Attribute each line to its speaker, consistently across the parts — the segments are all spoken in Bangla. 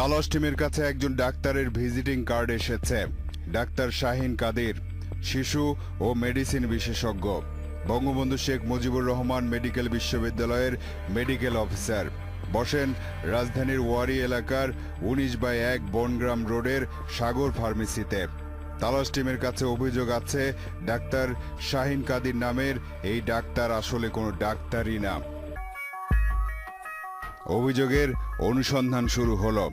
Speaker 1: তালস টিমের কাছে একজন ডাক্তারের ভিজিটিং কার্ড এসেছে। ডাক্তার শাহিন কাদির, শিশু ও মেডিসিন বিশেষজ্ঞ। বঙ্গবন্ধু শেখ মুজিবুর রহমান মেডিকেল বিশ্ববিদ্যালয়ের মেডিকেল অফিসার। বসেন রাজধানীর ওয়ারি এলাকার উনিশ বাই এক বনগ্রাম রোডের সাগর ফার্মেসিতে। তালাশ টিমের কাছে অভিযোগ আছে, ডাক্তার শাহিন কাদির নামের এই ডাক্তার আসলে কোনো ডাক্তারই না। অভিযোগের অনুসন্ধান শুরু হলো।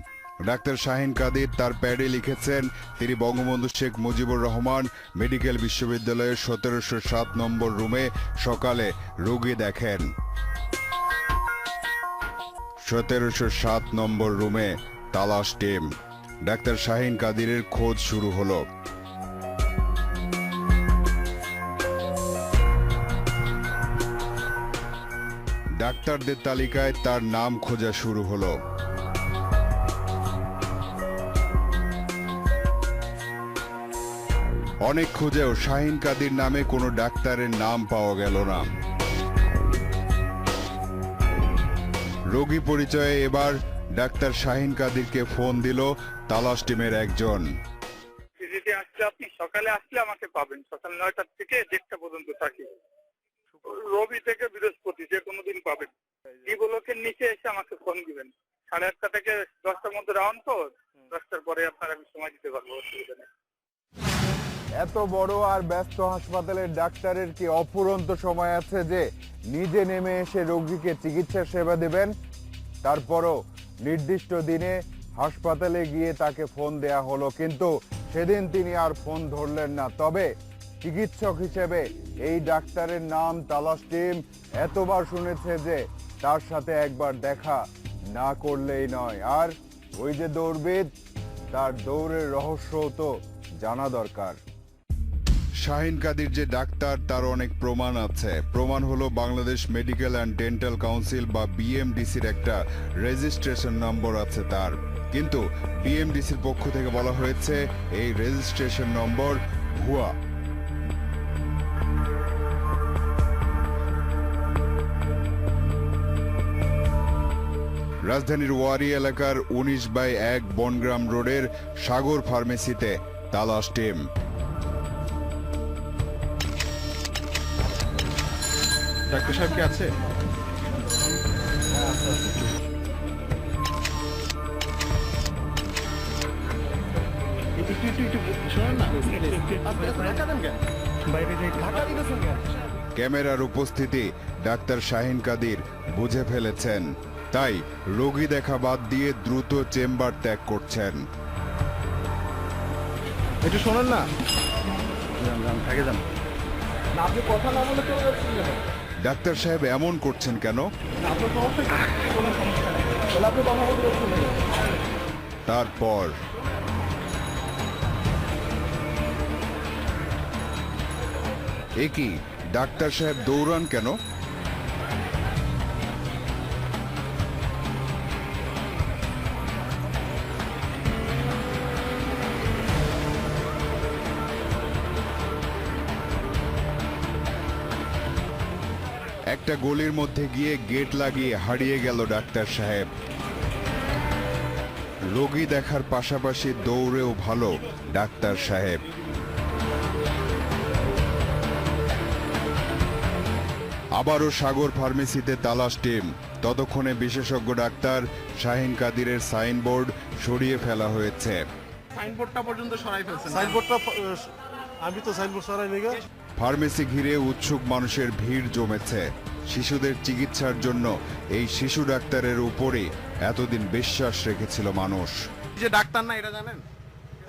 Speaker 1: ডাক্তার শাহিন কাদির তার প্যাডে লিখেছেন, তিনি বঙ্গবন্ধু শেখ মুজিবুর রহমান মেডিকেল বিশ্ববিদ্যালয়ের সতেরোশো সাত নম্বর রুমে সকালে রোগী দেখেন। সতেরোশো সাত নম্বর রুমে তালাশ টিম। ডাক্তার শাহিন কাদিরের খোঁজ শুরু হলো। ডাক্তারদের তালিকায় তার নাম খোঁজা শুরু হলো। অনেক খুঁজেও শাহিন কাদির নামে কোনো ডাক্তারের নাম পাওয়া গেল না। রোগী পরিচয়ে এবার ডাক্তার শাহিন কাদিরকে ফোন দিল তালাশ টিমের একজন।
Speaker 2: ভিজিটে আসলে আপনি সকালে আসলে আমাকে পাবেন, সকাল নয়টার থেকে দেড়টা পর্যন্ত থাকি। রবি থেকে বৃহস্পতি, যে কোনো দিন পাবেন। ডি ব্লকের নিচে এসে আমাকে ফোন দিবেন। সাড়ে আটটা থেকে দশটার মধ্যে রাউন্ড তো, দশটার পরে আপনার আমি সময়
Speaker 3: এত বড় আর ব্যস্ত হাসপাতালের ডাক্তারের কি অফুরন্ত সময় আছে যে নিজে নেমে এসে রোগীকে চিকিৎসা সেবা দেবেন? তারপরও নির্দিষ্ট দিনে হাসপাতালে গিয়ে তাকে ফোন দেয়া হলো, কিন্তু সেদিন তিনি আর ফোন ধরলেন না। তবে চিকিৎসক হিসেবে এই ডাক্তারের নাম তালাশ টিম এতবার শুনেছে যে তার সাথে একবার দেখা না করলেই নয়। আর ওই যে দৌড়বিদ, তার দৌড়ের রহস্য তো জানা দরকার।
Speaker 1: শাহিন কাদির যে ডাক্তার, তার অনেক প্রমাণ আছে। প্রমাণ হলো Bangladesh medical and dental council বা বিএমডিসির একটা রেজিস্ট্রেশন নম্বর আছে তার। কিন্তু বিএমডিসির পক্ষ থেকে বলা হয়েছে, এই রেজিস্ট্রেশন নম্বর ভুয়া। রাজধানীর ওয়ারি এলাকার উনিশ বাই এক বনগ্রাম রোডের সাগর ফার্মেসিতে তালাশ টিম
Speaker 4: ডাক্তার সাহেব কি আছে?
Speaker 1: ক্যামেরার উপস্থিতি ডাক্তার শাহিন কাদির বুঝে ফেলেছেন। তাই রোগী দেখা বাদ দিয়ে দ্রুত চেম্বার ত্যাগ করছেন।
Speaker 4: একটু শোনেন না। যান যান থাকে যান। আপনি কথা না বলে কেন
Speaker 1: ডাক্তার সাহেব এমন করছেন কেন? তারপর এ কি ডাক্তার সাহেব দৌড়ান কেন একটা গলির মধ্যে গিয়ে গেট লাগিয়ে হারিয়ে গেল ডাক্তার সাহেব। রোগী দেখার পাশাপাশি দৌড়েও ভালো ডাক্তার সাহেব। আবারও সাগর ফার্মেসিতে তালাশ টিম। ততক্ষণে বিশেষজ্ঞ ডাক্তার শাহিন কাদিরের সাইনবোর্ড সরিয়ে ফেলা হয়েছে।
Speaker 4: সাইনবোর্ডটা পর্যন্ত সরাই ফেলছেন
Speaker 5: সাইনবোর্ডটা আমি তো সাইনবোর্ড সরাই নিগা
Speaker 1: ফার্মেসি ঘিরে উৎসুক মানুষের ভিড় জমেছে। শিশুদের চিকিৎসার জন্য এই শিশু ডাক্তারের উপরে এতদিন বিশ্বাস রেখেছিল মানুষ।
Speaker 4: যে ডাক্তার না এটা জানেন?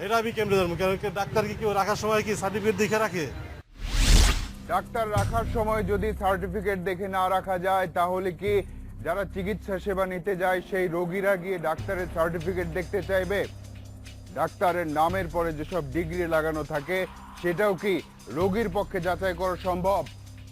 Speaker 5: এটা আমি কেমনে জানব? কারণ কি ডাক্তার কি কেউ রাখার সময় কি সার্টিফিকেট দেখে রাখে?
Speaker 3: ডাক্তার রাখার সময় যদি সার্টিফিকেট দেখে না রাখা যায় তাহলে কি যারা চিকিৎসা সেবা নিতে যায় সেই রোগীরা গিয়ে ডাক্তারের সার্টিফিকেট দেখতে চাইবে? ডাক্তারের নামের পরে যেসব ডিগ্রি লাগানো থাকে, সেটাও কি রোগীর পক্ষে যাচাই করা সম্ভব?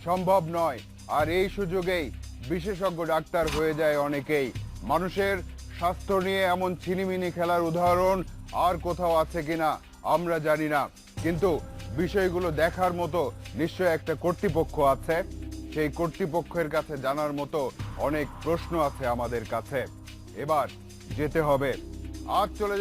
Speaker 3: সম্ভব নয়। আর এই সুযোগেই বিশেষজ্ঞ ডাক্তার হয়ে যায় অনেকেই। মানুষের স্বাস্থ্য নিয়ে এমন ছিনিমিনি খেলার উদাহরণ আর কোথাও আছে কিনা আমরা জানি না। কিন্তু বিষয়গুলো দেখার মতো নিশ্চয় একটা কর্তৃপক্ষ আছে। সেই কর্তৃপক্ষের কাছে জানার মতো অনেক প্রশ্ন আছে আমাদের কাছে। এবার যেতে হবে। আজ চলে